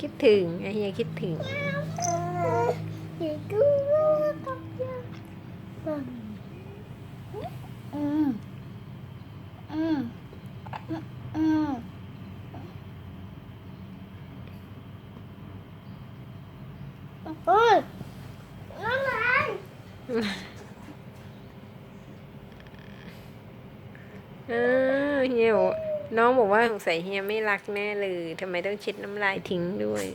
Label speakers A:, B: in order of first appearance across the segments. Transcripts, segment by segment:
A: คิดถึงไอเฮียคิดถึง
B: อย่าดูกับยาอืมอืมอืมเฮ้ยน้องนาย
A: เออเฮียอก น้องบอกว่าสงสัยเฮียไม่รักแน่เลยทำไมต้องเช็ดน้ำลายทิ้งด้วย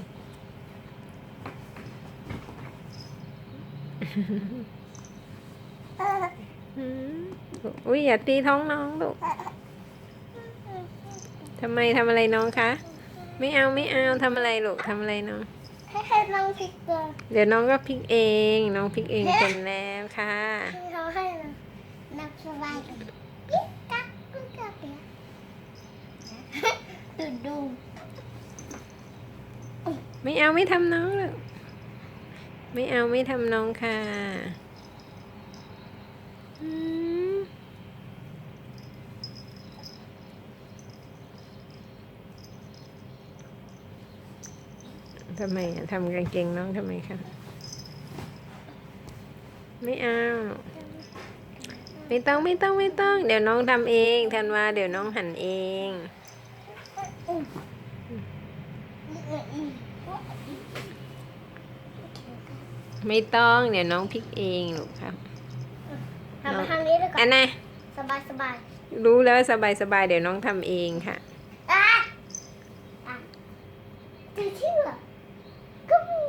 A: อืมอุ้ยอย่าตีท้องน้องลูกทำไมทำอะไรน้องคะ ไม่เอาไม่เอาทำอะไรลูกทำอะไรน้อง
B: ให้ให้น้องพริกเกลือ
A: เดี๋ยวน้องก็พลิกเอง น้องพลิกเองเป็นแล้วค่ะ
B: ให้เขาให้นะนับสบายกันปิ๊กกักปิ๊กกักเนี่ย ดูดู
A: ไม่เอาไม่ทำน้องลูกไม่เอาไม่ทำน้องค่ะทำไมทำกางเกงน้องทำไมคะไม่เอาไม่ต้องไม่ต้องไม่ต้อง เดี๋ยวน้องทำเองธันวาเดี๋ยวน้องหั่นเอง ไม่ต้องเดี๋ยวน้องพลิกเองลูกครับ
B: ทำมาทางนี้ดีก
A: อั
B: ว่าน
A: น่ะ
B: สบายสบาย
A: รู้แล้วสบายสบายเดี๋ยวน้องทำเองค่ะ
B: อะอะจะเชื่อก็มี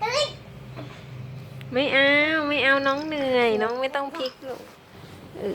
B: เฮ้ย
A: ไม่เอาไม่เอาน้องเหนื่อย น้องไม่ต้องพลิกลูก uh,